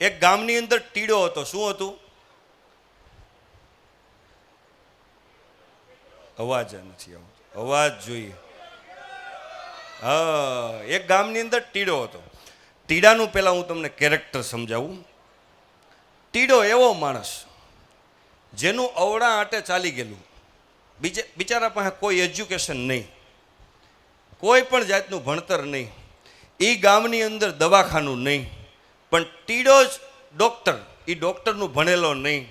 એક ગામની અંદર ટીડો હતો. શું હતું? અવાજ નથી આવતો. અવાજ જોઈએ. હા, એક ગામની અંદર ટીડો હતો. ટીડાનું પહેલાં હું તમને કેરેક્ટર સમજાવું. ટીડો એવો માણસ જેનું અવળા આટે ચાલી ગયેલું. બીજે, બિચારા પાસે કોઈ એજ્યુકેશન નહીં. કોઈ પણ જાતનું ભણતર નહીં. એ ગામની અંદર દવાખાનું નહીં. પણ ટીડો જ ડૉક્ટર. એ ડૉક્ટરનું ભણેલો નહીં.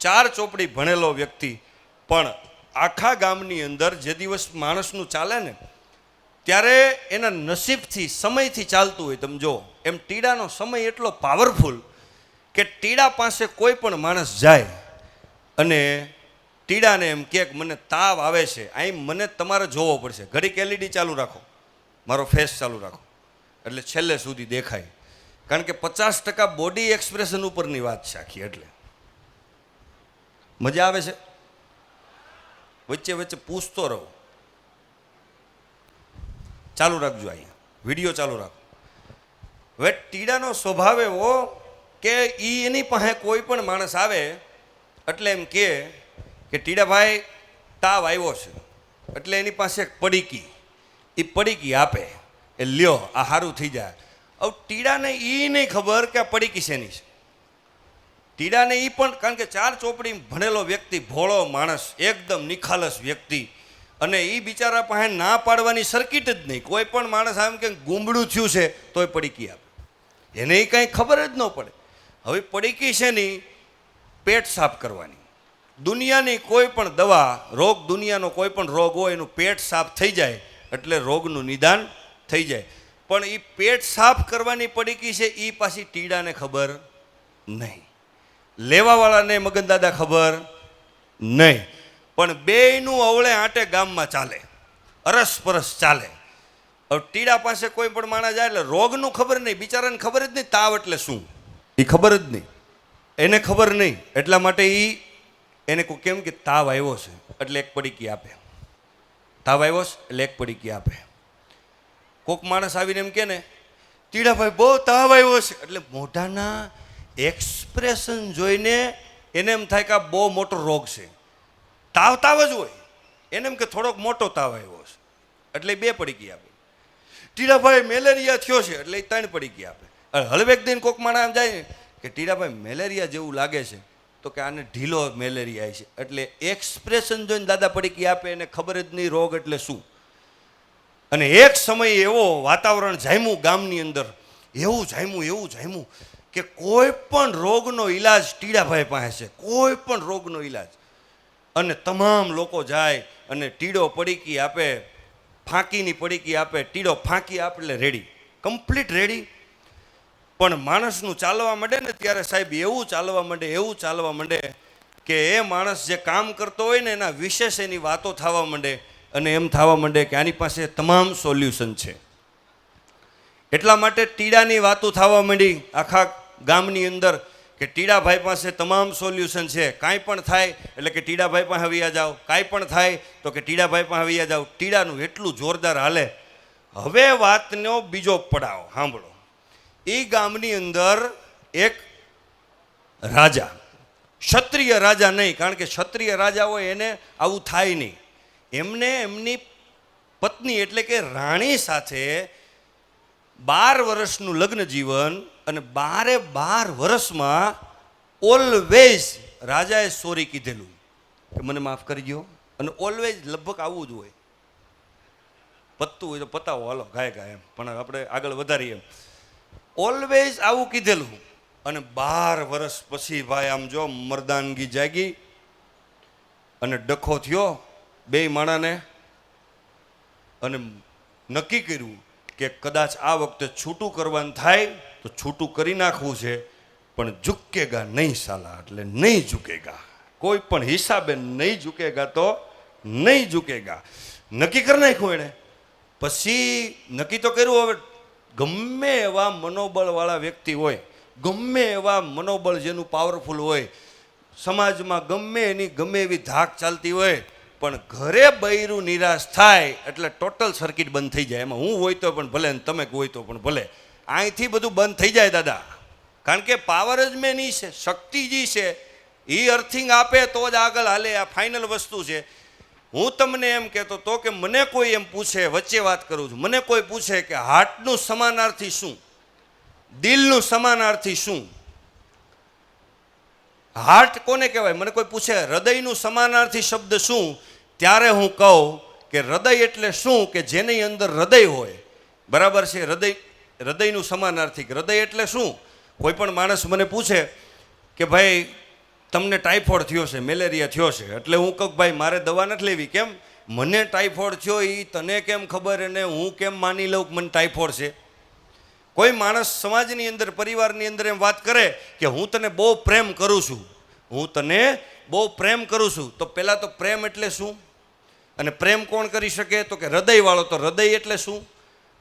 ચાર ચોપડી ભણેલો વ્યક્તિ. પણ આખા ગામની અંદર જે દિવસ માણસનું ચાલે ને, ત્યારે એના નસીબથી, સમયથી ચાલતું હોય. તમે જો, એમ ટીડાનો સમય એટલો પાવરફુલ કે ટીડા પાસે કોઈ પણ માણસ જાય અને ટીડાને એમ કે, મને તાવ આવે છે. અહીં મને તમારે જોવો પડશે. ઘડીક એલઈડી ચાલુ રાખો. મારો ફેસ ચાલુ રાખો. એટલે છેલ્લે સુધી દેખાય. કારણ કે પચાસ ટકા બોડી એક્સપ્રેશન ઉપરની વાત છે આખી, એટલે. મજા આવે છે? વચ્ચે વચ્ચે પૂછતો રહો. ચાલુ રાખજો અહીંયા. વીડિયો ચાલુ રાખો. હવે ટીડાનો સ્વભાવ એવો કે એ એની પાસે કોઈ પણ માણસ આવે, એટલે એમ કે કે ટીડાભાઈ તાવ આવ્યો છે. એટલે એની પાસે એક પડીકી. એ પડીકી આપે. એ લ્યો, આ સારું થઈ જાય. હવે ટીડાને એ નહીં ખબર કે આ પડી શેની છે. ટીડાને એ પણ, કારણ કે ચાર ચોપડી ભણેલો વ્યક્તિ, ભોળો માણસ, એકદમ નિખાલસ વ્યક્તિ, અને એ બિચારા પાસે ના પાડવાની સર્કિટ જ નહીં. કોઈ પણ માણસ આમ કે ગુમડું થયું છે, તોય પડીકી આપે. એને એ કાંઈ ખબર જ ન પડે. હવે પડીકી છે ની પેટ સાફ કરવાની. દુનિયાની કોઈ પણ દવા, રોગ દુનિયાનો કોઈ પણ રોગ હોય, એનું પેટ સાફ થઈ જાય, એટલે રોગનું નિદાન થઈ જાય. પણ એ પેટ સાફ કરવાની પડીકી છે એ પાછી ટીડાને ખબર નહીં. લેવાવાળાને મગનદાદા ખબર નહીં. પણ બેયનું અવળે આંટે ગામમાં ચાલે. અરસપરસ ચાલે. હવે ટીડા પાસે કોઈ પણ માણસ જાય એટલે રોગનું ખબર નહીં, બિચારાને ખબર જ નહીં તાવ એટલે શું. એ ખબર જ નહીં. એને ખબર નહીં. એટલા માટે એ એને કેમ કે તાવ આવ્યો છે, એટલે એક પડીકી આપે. તાવ આવ્યો છે, એટલે એક પડીકી આપે. કોક માણસ આવીને એમ કે ને તીડાભાઈ બહુ તાવ આવ્યો છે. એટલે મોઢાના એક્સપ્રેશન જોઈને એને એમ થાય કે આ બહુ મોટો રોગ છે. તાવ તાવ જ હોય. એને એમ કે થોડોક મોટો તાવ આવ્યો છે. એટલે બે પડી ગયા આપે. ટીડાભાઈ મેલેરિયા થયો છે, એટલે ત્રણ પડીકી આપે. અને હળવેક દિન કોક માણસ એમ જાય ને કે, ટીડાભાઈ, મેલેરિયા જેવું લાગે છે. તો કે આને ઢીલો મેલેરિયા છે. એટલે એક્સપ્રેશન જોઈને દાદા પડી ગયા આપે, એને ખબર જ નહીં રોગ એટલે શું. અને એક સમય એવો વાતાવરણ જામ્યું ગામની અંદર. એવું જામ્યું એવું જામ્યું કે કોઈ પણ રોગનો ઈલાજ ટીડાભાઈ પાસે છે. કોઈ પણ રોગનો ઈલાજ. અને તમામ લોકો જાય અને ટીડો પડીકી આપે, ફાંકીની પડીકી આપે, ટીડો ફાંકી આપે એટલે રેડી કમ્પ્લીટ રેડી પણ માણસનું ચાલવા માંડે ને ત્યારે સાહેબ એવું ચાલવા માંડે, એવું ચાલવા માંડે કે એ માણસ જે કામ કરતો હોય ને એના વિશેષ એની વાતો થવા માંડે. અને એમ થવા માંડે કે આની પાસે તમામ સોલ્યુશન છે. એટલા માટે ટીડાની વાતો થવા માંડી આખા ગામની અંદર કે ટીડાભાઈ પાસે તમામ સોલ્યુશન છે. કાંઈ પણ થાય એટલે કે ટીડાભાઈ પાસે આવી જાઓ. કાંઈ પણ થાય તો કે ટીડાભાઈ પાસે આવી જાઓ. ટીડાનું એટલું જોરદાર હાલે. હવે વાતનો બીજો પડાવ, સાંભળો. એ ગામની અંદર એક રાજા, ક્ષત્રિય રાજા નહીં, કારણ કે ક્ષત્રિય રાજા હોય એને આવું થાય નહીં. એમને એમની પત્ની એટલે કે રાણી સાથે બાર વર્ષનું લગ્ન જીવન અને બારે બાર વર્ષમાં ઓલવેઝ રાજાએ સોરી કીધેલું. કે મને માફ કરી દો અને ઓલવેઝ લગભગ આવું જ હોય. પત્તું હોય તો પતાવો, હાલો, ગાય ગાય એમ. પણ આપણે આગળ વધારીએ એમ. ઓલવેઝ આવું કીધેલું. અને બાર વર્ષ પછી ભાઈ આમ જો મર્દાનગી જાગી અને ડખો થયો. બે માણાને અને નક્કી કર્યું કે કદાચ આ વખતે છૂટું કરવાનું થાય તો છૂટું કરી નાખવું છે, પણ ઝુકેગા નહીં સાલા, એટલે નહીં ઝુકેગા. કોઈ પણ હિસાબે નહીં ઝૂકેગા તો નહીં ઝુકેગા. નક્કી કરી નાખ્યું એણે. પછી નક્કી તો કર્યું, હવે ગમે એવા મનોબળવાળા વ્યક્તિ હોય, ગમે એવા મનોબળ જેનું પાવરફુલ હોય, સમાજમાં ગમે એની ગમે એવી ધાક ચાલતી હોય પણ ઘરે બૈરું નિરાશ થાય એટલે ટોટલ સર્કિટ બંધ થઈ જાય. એમાં હું હોય તો પણ ભલે ને તમે હોય તો પણ ભલે. અહીંથી બધું બંધ થઈ જાય દાદા. કારણ કે પાવર જ મેન નહીં છે, શક્તિ જી છે. એ અર્થિંગ આપે તો જ આગળ હાલે, આ ફાઇનલ વસ્તુ છે. હું તમને એમ કહેતો તો કે મને કોઈ એમ પૂછે, વચ્ચે વાત કરું છું. મને કોઈ પૂછે કે હાર્ટનું સમાનાર્થી શું? દિલનું સમાનાર્થી શું? હાર્ટ કોને કહેવાય? મને કોઈ પૂછે, હૃદયનું સમાનાર્થી શબ્દ શું? ત્યારે હું કહું કે હૃદય એટલે શું કે જેની અંદર હૃદય હોય? બરાબર છે? હૃદય, હૃદયનું સમાનાર્થિક હૃદય એટલે શું? કોઈ પણ માણસ મને પૂછે કે ભાઈ, તમને ટાઇફોઇડ થયો છે, મેલેરિયા થયો છે. એટલે હું કહું ભાઈ, મારે દવા નથી લેવી. કેમ? મને ટાઇફોઇડ થયો એ તને કેમ ખબર? અને હું કેમ માની લઉં મને ટાઇફોઇડ છે? કોઈ માણસ સમાજની અંદર, પરિવારની અંદર એમ વાત કરે કે હું તને બહુ પ્રેમ કરું છું. હું તને બહુ પ્રેમ કરું છું. તો પહેલાં તો પ્રેમ એટલે શું? અને પ્રેમ કોણ કરી શકે? તો કે હૃદયવાળો. તો હૃદય એટલે શું?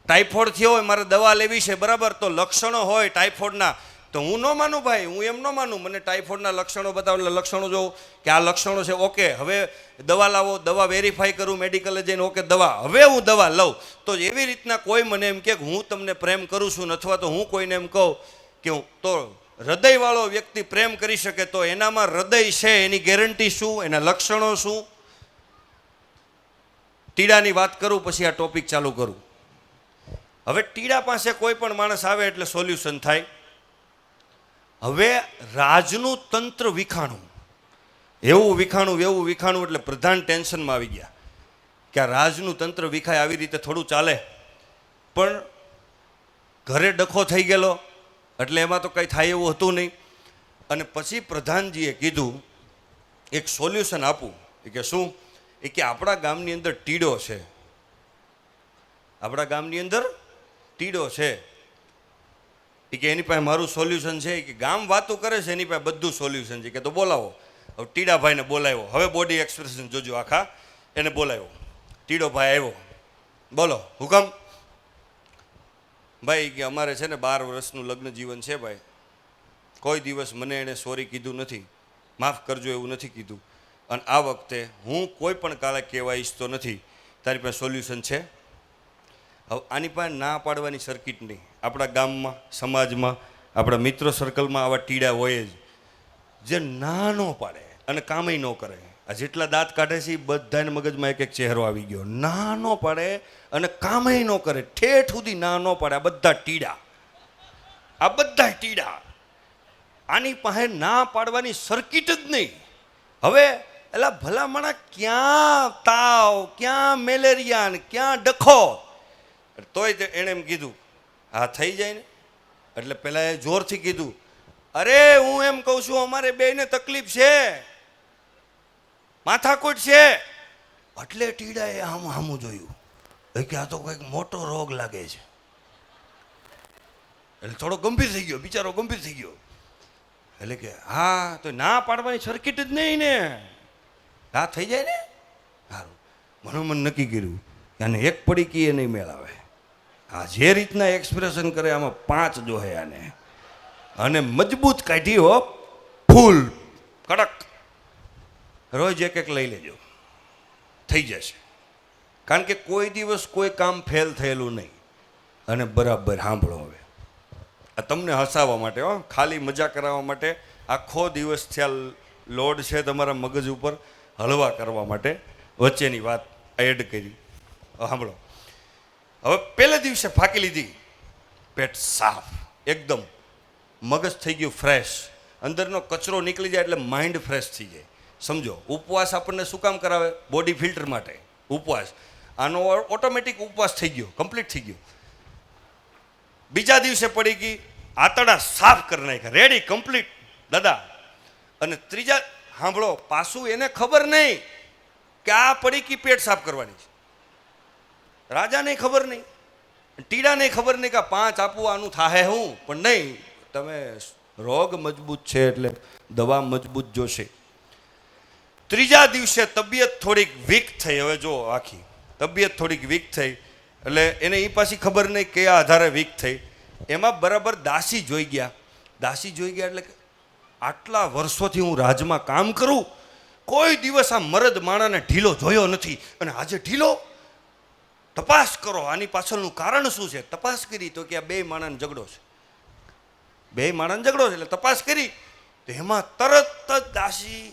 ટાઇફોઇડ થયો હોય, મારે દવા લેવી છે, બરાબર? તો લક્ષણો હોય ટાઇફોઇડના. તો હું ન માનું ભાઈ, હું એમ ન માનું. મને ટાઇફોઇડના લક્ષણો બતાવો. એટલે લક્ષણો જોઉં કે આ લક્ષણો છે, ઓકે, હવે દવા લાવો, દવા વેરીફાઈ કરું, મેડિકલે જઈને, ઓકે, દવા, હવે હું દવા લઉં. તો એવી રીતના કોઈ મને એમ કે હું તમને પ્રેમ કરું છું, અથવા તો હું કોઈને એમ કહું કે તો હૃદયવાળો વ્યક્તિ પ્રેમ કરી શકે તો એનામાં હૃદય છે, એની ગેરંટી શું, એના લક્ષણો શું? ટીડાની વાત કરું, પછી આ ટોપિક ચાલુ કરું. હવે ટીડા પાસે કોઈ પણ માણસ આવે એટલે સોલ્યુશન થાય. હવે રાજનું તંત્ર વિખાણું. એવું વિખાણું એવું વિખાણું એટલે પ્રધાન ટેન્શનમાં આવી ગયા. કે આ રાજનું તંત્ર વિખાય, આવી રીતે થોડું ચાલે. પણ ઘરે ડખો થઈ ગયેલો. એટલે એમાં તો કંઈ થાય એવું હતું નહીં. અને પછી પ્રધાનજીએ કીધું, એક સોલ્યુશન આપું. કે શું? એ કે આપણા ગામની અંદર ટીડો છે. આપણા ગામની અંદર ટીડો છે. એ કે એની પાસે મારું સોલ્યુશન છે. કે ગામ વાતો કરે છે, એની પાસે બધું સોલ્યુશન છે. કે તો બોલાવો. હવે ટીડાભાઈને બોલાવ્યો. હવે બોડી એક્સપ્રેશન જોજો આખા. એને બોલાવ્યો. ટીડો ભાઈ આવ્યો. બોલો, હુકમ? ભાઈ, કે અમારે છે ને બાર વર્ષનું લગ્ન જીવન છે ભાઈ. કોઈ દિવસ મને એણે સોરી કીધું નથી. માફ કરજો, એવું નથી કીધું. અને આ વખતે હું કોઈ પણ કાલે કહેવા ઈચ્છતો નથી. તારી પાસે સોલ્યુશન છે? હવે આની પાસે ના પાડવાની સર્કિટ નહીં. આપણા ગામમાં, સમાજમાં, આપણા મિત્ર સર્કલમાં આવા ટીડા હોય જ. જે ના ન પાડે અને કામય ન કરે. આ જેટલા દાંત કાઢે છે, એ બધાને મગજમાં એક એક ચહેરો આવી ગયો. ના ન પાડે અને કામય ન કરે. ઠેઠ સુધી ના ન પાડે. આ બધા ટીડા. આ બધા ટીડા. આની પાસે ના પાડવાની સર્કિટ જ નહીં. હવે, એલા ભલામણા ક્યાં તાવ, ક્યાં મેલેરિયા ક્યાં ડખો? તોય એણે એમ કીધું, હા, થઈ જાય ને. એટલે પહેલાં એ જોરથી કીધું, અરે, હું એમ કહું છું, અમારે બેને તકલીફ છે. માથાકૂટ છે. એટલે ટીડાએ આમ આમું જોયું. એ કે આ તો કંઈક મોટો રોગ લાગે છે. એટલે થોડો ગંભીર થઈ ગયો, બિચારો ગંભીર થઈ ગયો. એટલે કે, હા, તો ના પાડવાની સર્કિટ જ નહીં ને. હા, થઈ જાય ને? સારું. મનોમન મને નક્કી કર્યું કે આને એક પડી કીએ નહીં મેળાવે. આ જે રીતના એક્સપ્રેશન કરે, આમાં પાંચ જોહે આને. અને મજબૂત કાઢી હો ફૂલ, કડક. રોજ એક એક લઈ લેજો. થઈ જશે. કારણ કે કોઈ દિવસ કોઈ કામ ફેલ થયેલું નહીં. અને બરાબર સાંભળો હવે. આ તમને હસાવવા માટે, હો, ખાલી મજા કરાવવા માટે આખો દિવસ થયા લોડ છે તમારા મગજ ઉપર હળવા કરવા માટે વચ્ચેની વાત એડ કરી. સાંભળો. હવે પહેલે દિવસે ફાંકી લીધી. પેટ સાફ, એકદમ. મગજ થઈ ગયું ફ્રેશ. અંદરનો કચરો નીકળી જાય એટલે માઇન્ડ ફ્રેશ થઈ જાય. સમજો, ઉપવાસ આપણને શું કામ કરાવે? બોડી ફિલ્ટર માટે. ઉપવાસ. આનો ઓટોમેટિક ઉપવાસ થઈ ગયો કમ્પ્લીટ થઈ ગયો. બીજા દિવસે પડી ગઈ આતડા સાફ કરી નાખ્યા રેડી કમ્પ્લીટ દાદા. અને ત્રીજા, સાંભળો, પાછું એને ખબર નહીં કે આ પડી કી પેટ સાફ કરવાની છે. રાજાને ખબર નહીં, ટીડાને ખબર નહીં કે પાંચ આપવું આનું થાહે હું. પણ નહીં, તમે રોગ મજબૂત છે એટલે દવા મજબૂત જોશે. ત્રીજા દિવસે તબિયત થોડીક વીક થઈ. હવે જો આખી તબિયત થોડીક વીક થઈ, એટલે એને એ પાછી ખબર નહીં કયા આધારે વીક થઈ. એમાં બરાબર દાસી જોઈ ગયા. દાસી જોઈ ગયા એટલે આટલા વર્ષોથી હું રાજમાં કામ કરું, કોઈ દિવસ આ મરદ માણાને ઢીલો જોયો નથી. અને આજે ઢીલો? તપાસ કરો. આની પાછળનું કારણ શું છે? તપાસ કરી તો કે આ બે માણાને ઝઘડો છે. બે માણસ ઝઘડો છે એટલે તપાસ કરી. તો એમાં તરત જ દાસી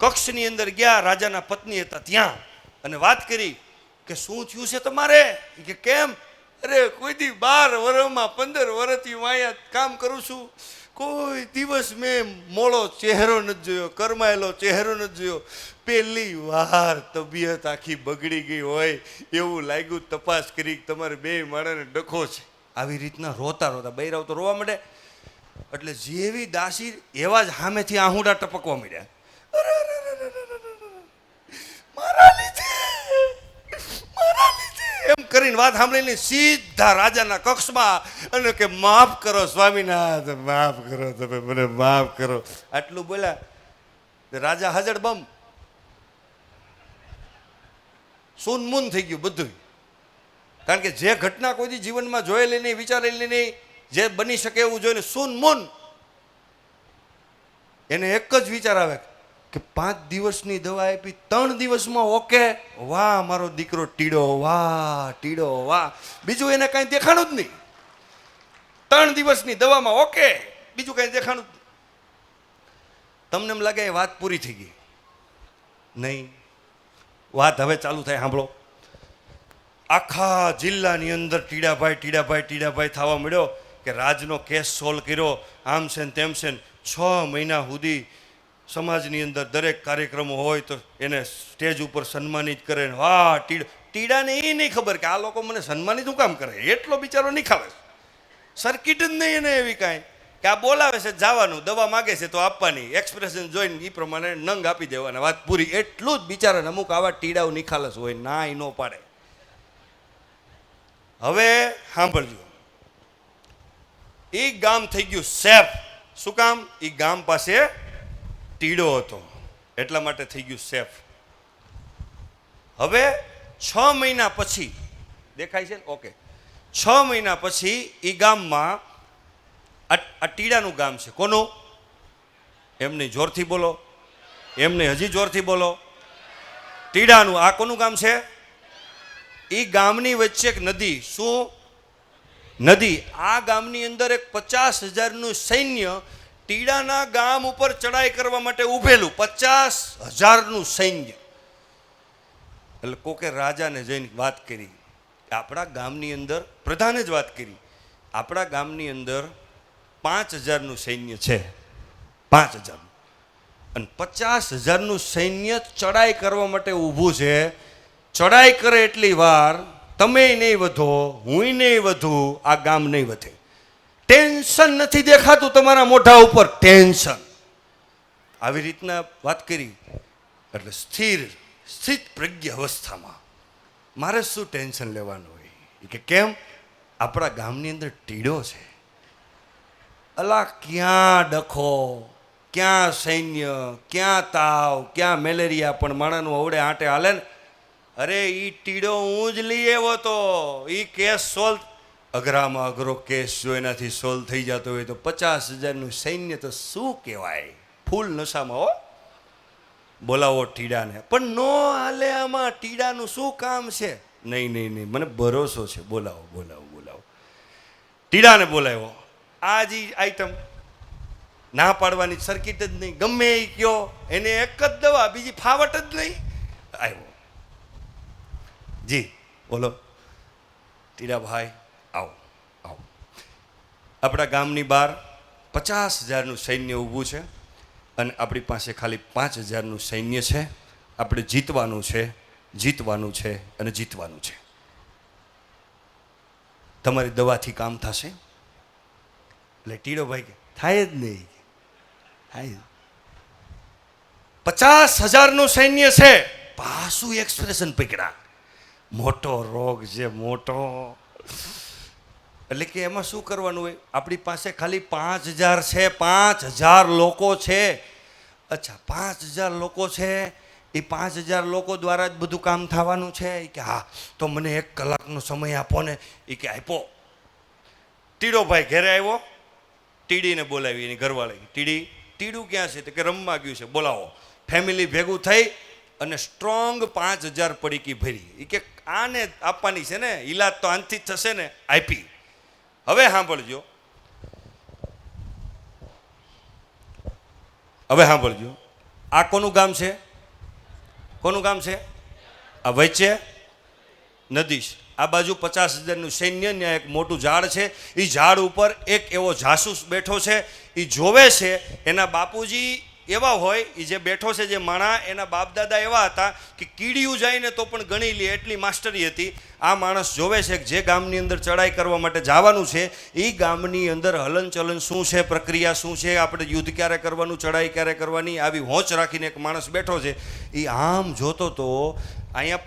કક્ષની અંદર ગયા, રાજાના પત્ની હતા ત્યાં. અને વાત કરી કે શું થયું છે તમારે? કે કેમ? અરે, કોઈ દી બાર વર્ષમાં પંદર વર્ષથી હું અહીંયા કામ કરું છું. કોઈ દિવસ મેં મોળો ચહેરો નથી જોયો, કરમાયેલો ચહેરો નથી જોયો. પહેલી વાર તબિયત આખી બગડી ગઈ હોય એવું લાગ્યું, તપાસ કરી તમારે બે માણસને ડખો છે. આવી રીતના રોતા રોતા બૈરાવ તો રોવા માંડે એટલે જેવી દાસી એવા જ સામેથી આહુડા ટપકવા માંડ્યા અરે, અરે, અરે, અરે, અરે, અરે, અરે. મારા લીધે મારા લીધે એમ કરીને વાત સાંભળીને સીધા રાજાના કક્ષમાં અને કે, માફ કરો સ્વામીનાથ, માફ કરો તમે મને, માફ કરો. આટલું બોલ્યા. રાજા હાજર બમ. સૂનમૂન થઈ ગયું બધું કારણ કે જે ઘટના કોઈ દી જીવનમાં જોયેલી નહીં, વિચારેલી નહીં, જે બની શકે એવું જોઈને સૂનમૂન એને એક જ વિચાર આવે કે પાંચ દિવસની દવા આપી, ત્રણ દિવસમાં ઓકે, વાહ, મારો દીકરો ટીડો, વાહ ટીડો, વાહ. બીજું એને કાંઈ દેખાણું જ નહીં. ત્રણ દિવસની દવામાં ઓકે, બીજું કાંઈ દેખાણું તમને એમ લાગે વાત પૂરી થઈ ગઈ. નહીં. વાત હવે ચાલુ થાય, સાંભળો. આખા જિલ્લાની અંદર ટીડાભાઈ ટીડાભાઈ ટીડાભાઈ થવા મળ્યો કે રાજનો કેસ સોલ્વ કર્યો, આમ છે ને તેમ છે ને છ મહિના સુધી સમાજની અંદર દરેક કાર્યક્રમો હોય તો એને સ્ટેજ ઉપર સન્માનિત કરે વાહ, ટીડ ટીડાને એ નહીં ખબર કે આ લોકો મને સન્માનિત શું કામ કરે? એટલો બિચારો નહીં ખાવે. સર્કિટ જ નહીં એને એવી કાંઈ. કે આ બોલાવે છે, જવાનું, દવા માગે છે તો આપવાની. એક્સપ્રેશન જોઈને એ પ્રમાણે નંગ આપી દેવાના. વાત પૂરી. એટલું જ બિચારાને અમુક આવા ટીડાઓ નિખાલસ હોય ના એ નો પાડે. હવે સાંભળજો. એ ગામ થઈ ગયું સેફ. શું કામ? એ ગામ પાસે ટીડો હતો. એટલા માટે થઈ ગયું સેફ. હવે છ મહિના પછી, દેખાય છે ઓકે. છ મહિના પછી એ ગામમાં આ ટીડાનું ગામ છે. કોનું? એમની જોરથી બોલો. એમને હજી જોરથી બોલો. ટીડાનું, આ કોનું ગામ છે? એ ગામની વચ્ચે એક નદી. શું? નદી. આ ગામની અંદર એક પચાસ હજારનું સૈન્ય ટીડાના ગામ ઉપર ચડાઈ કરવા માટે ઊભેલું પચાસ હજારનું સૈન્ય. એટલે કોકે રાજાને જઈને વાત કરી. આપણા ગામની અંદર, પ્રધાને જ વાત કરી. આપણા ગામની અંદર પાંચ હજારનું સૈન્ય છે. પાંચ હજારનું અને પચાસ હજારનું સૈન્ય ચડાઈ કરવા માટે ઊભું છે. ચડાઈ કરે એટલી વાર, તમે નહીં વધો હું નહીં વધુ, આ ગામ નહીં વધે. ટેન્શન નથી દેખાતું તમારા મોઢા ઉપર ટેન્શન આવી રીતના વાત કરી. એટલે સ્થિર, સ્થિત પ્રજ્ઞ અવસ્થામાં મારે શું ટેન્શન લેવાનું હોય? કે કેમ? આપણા ગામની અંદર ટીડો છે. અલા, ક્યાં ડખો? ક્યાં સૈન્ય? ક્યાં તાવ? ક્યાં મેલેરિયા? પણ માણાનું અવડે આંટે હાલે ને. અરે એ ટીડો હું જ લઈ આવ્યો તો. એ કેસ સોલ્વ અઘરામાં અઘરો કેસ જો એનાથી સોલ્વ થઈ જતો હોય તો પચાસ હજારનું સૈન્ય તો શું કહેવાય? ફૂલ નશામાં હો. બોલાવો ટીડાને. પણ નો હાલે આમાં ટીડાનું શું કામ છે? નહીં નહીં નહીં. મને ભરોસો છે. બોલાવો બોલાવો બોલાવો. ટીડાને બોલાવ્યો. આ જ આઈટમ ના પાડવાની સર્કિટ જ નહીં. ગમે એ કયો. એને એક જ દવા, બીજી ફાવટ જ નહીં. આવ્યો. જી, બોલો. ટીડાભાઈ આવો આવો આપણા ગામની બહાર પચાસ હજારનું સૈન્ય ઊભું છે અને આપણી પાસે ખાલી પાંચ હજારનું સૈન્ય છે. આપણે જીતવાનું છે જીતવાનું છે અને જીતવાનું છે. તમારી દવાથી કામ થશે? એટલે ટીડોભાઈ થાય જ નહીં. થાય પચાસ હજારનું સૈન્ય છે. પાછું એક્સપ્રેશન પકડા મોટો રોગ છે મોટો એટલે કે એમાં શું કરવાનું હોય? આપણી પાસે ખાલી પાંચ હજાર છે, પાંચ હજાર લોકો છે. અચ્છા, પાંચ હજાર લોકો છે, એ પાંચ હજાર લોકો દ્વારા જ બધું કામ થવાનું છે? એ કે, હા, તો મને એક કલાકનો સમય આપો ને. એ કે આપ્યો ટીડોભાઈ ઘરે આવ્યો, ટીડીને બોલાવી, એની ઘરવાળી. ટીડી, ટીડું ક્યાં છે? તો કે રમવા ગયું છે. બોલાવો. ફેમિલી ભેગું થઈ અને સ્ટ્રોંગ પાંચ હજાર પડીકી ભરી. એ કે, આને આપવાની છે ને? ઈલાજ તો આનથી જ થશે ને? આપી હવે સાંભળજો. હવે સાંભળજો. આ કોનું ગામ છે? કોનું ગામ છે? આ વચ્ચે નદીશ આ બાજુ પચાસ હજારનું સૈન્ય ત્યાં એક મોટું ઝાડ છે. એ ઝાડ ઉપર એક એવો જાસૂસ બેઠો છે. એ જોવે છે એના બાપુજી એવા હોય એ જે બેઠો છે, જે માણા, એના બાપદાદા એવા હતા કે કીડિયું જાયને તો પણ ગણી લે, એટલી માસ્ટરી હતી. આ માણસ જોવે છે કે જે ગામની અંદર ચડાઈ કરવા માટે જવાનું છે એ ગામની અંદર હલનચલન શું છે, પ્રક્રિયા શું છે, આપણે યુદ્ધ ક્યારે કરવાનું ચડાઈ ક્યારે કરવાની, આવી હોંચ રાખીને એક માણસ બેઠો છે. એ આમ જોતો તો અહીંયા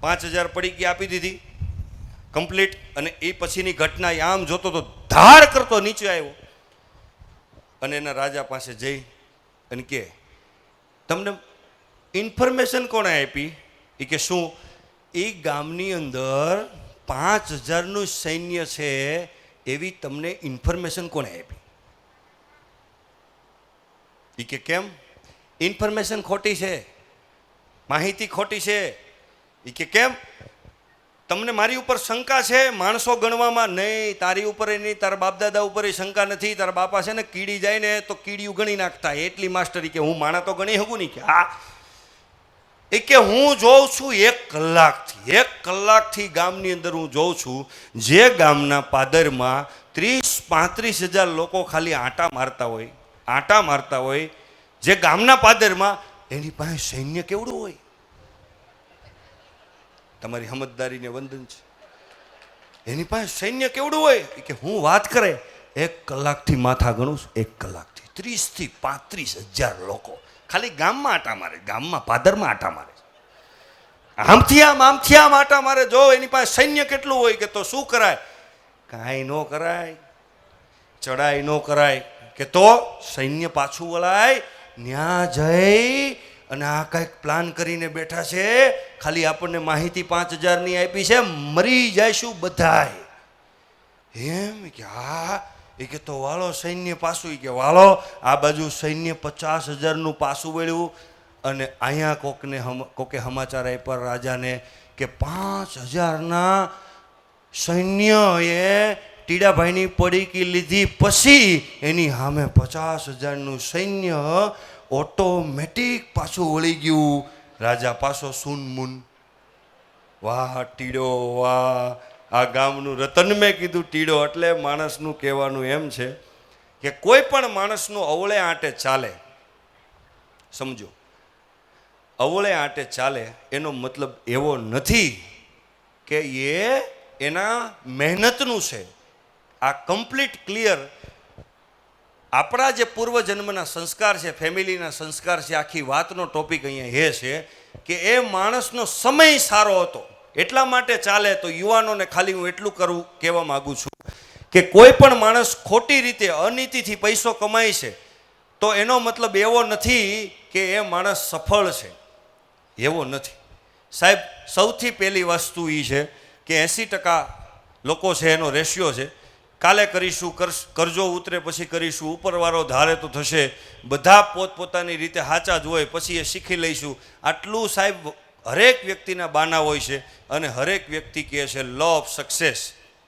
પાંચ હજાર પડી ગઈ આપી દીધી. કમ્પ્લીટ અને એ પછીની ઘટના એ આમ જોતો તો ધાર કરતો નીચે આવ્યો. અને એના રાજા પાસે જઈ અને કે તમને ઇન્ફોર્મેશન કોણે આપી? એ કે, શું? એ ગામની અંદર પાંચ હજારનું સૈન્ય છે એવી તમને ઇન્ફોર્મેશન કોણે આપી? એ કે, કેમ? ઇન્ફોર્મેશન ખોટી છે. માહિતી ખોટી છે. એ કે, કેમ? તમને મારી ઉપર શંકા છે, માણસો ગણવામાં, નહીં, તારી ઉપર ય નહીં, તારા બાપદાદા ઉપર એ શંકા નથી, તારા બાપા છે ને કીડી જાય ને તો કીડીયું ગણી નાખતા એટલી માસ્ટરી કે હું માણા તો ગણી શકું નહીં કે હા. એ કે હું જોઉં છું એક કલાકથી એક કલાકથી ગામની અંદર હું જોઉં છું, જે ગામના પાદરમાં ત્રીસ, પાંત્રીસ હજાર લોકો ખાલી આંટા મારતા હોય, આંટા મારતા હોય, જે ગામના પાદરમાં એની પાસે સૈન્ય કેવડું હોય? તમારી સમજદારીને વંદન છે. એની પાસે સૈન્ય કેવડું હોય? કે હું વાત કરે, એક કલાકથી માથા ગણું છું, એક કલાકથી. ત્રીસથી પાંત્રીસ હજાર લોકો. ખાલી ગામમાં આટા મારે, ગામમાં, પાદરમાં આટા મારે. આમથી આમ આમથી આમ આટા મારે. જો એની પાસે સૈન્ય કેટલું હોય કે તો શું કરાય? કાંઈ ન કરાય. ચડાઈ ન કરાય. કે તો સૈન્ય પાછું વળાય. ન્યા જઈ અને આ કંઈક પ્લાન કરીને બેઠા છે. ખાલી આપણને માહિતી પાંચ હજારની આપી છે. મરી જઈશું બધાય. એમ કે હા, એ કે તો વાળો સૈન્ય એ કે વાળો આ બાજુ સૈન્ય પચાસ હજારનું પાછું વળ્યું. અને અહીંયા કોકને હમ, કોકે સમાચાર આપ્યા રાજાને કે પાંચ હજારના સૈન્યએ ટીડાભાઈની પડીકી લીધી પછી એની સામે પચાસ હજારનું સૈન્ય ઓટોમેટિક પાછું વળી ગયું. રાજા પાછો સુનમુન વાહ, ટીડો, વાહ. આ ગામનું રતન મેં કીધું, ટીડો, એટલે માણસનું કહેવાનું એમ છે કે કોઈ પણ માણસનું અવળે આંટે ચાલે. સમજો. અવળે આંટે ચાલે એનો મતલબ એવો નથી કે એ એના મહેનતનું છે. આ કમ્પ્લીટ ક્લિયર આપણા જે પૂર્વજન્મના સંસ્કાર છે, ફેમિલીના સંસ્કાર છે, આખી વાતનો ટોપિક અહીંયા એ છે કે એ માણસનો સમય સારો હતો. એટલા માટે ચાલે તો યુવાનોને ખાલી હું એટલું કરવું કહેવા માગું છું કે કોઈ પણ માણસ ખોટી રીતે અનીતિથી પૈસો કમાય છે, તો એનો મતલબ એવો નથી કે એ માણસ સફળ છે. એવો નથી. સાહેબ, સૌથી પહેલી વસ્તુ એ છે કે એંસી ટકા લોકો છે એનો રેશિયો છે. કાલે કરીશું કર- કરજો, ઉતરે પછી કરીશું. ઉપરવાળો ધારે તો થશે. બધા પોતપોતાની રીતે સાચા જ હોય, પછી એ શીખી લઈશું. આટલું સાહેબ હરેક વ્યક્તિના બાના હોય છે અને હરેક વ્યક્તિ કહે છે લો ઓફ સક્સેસ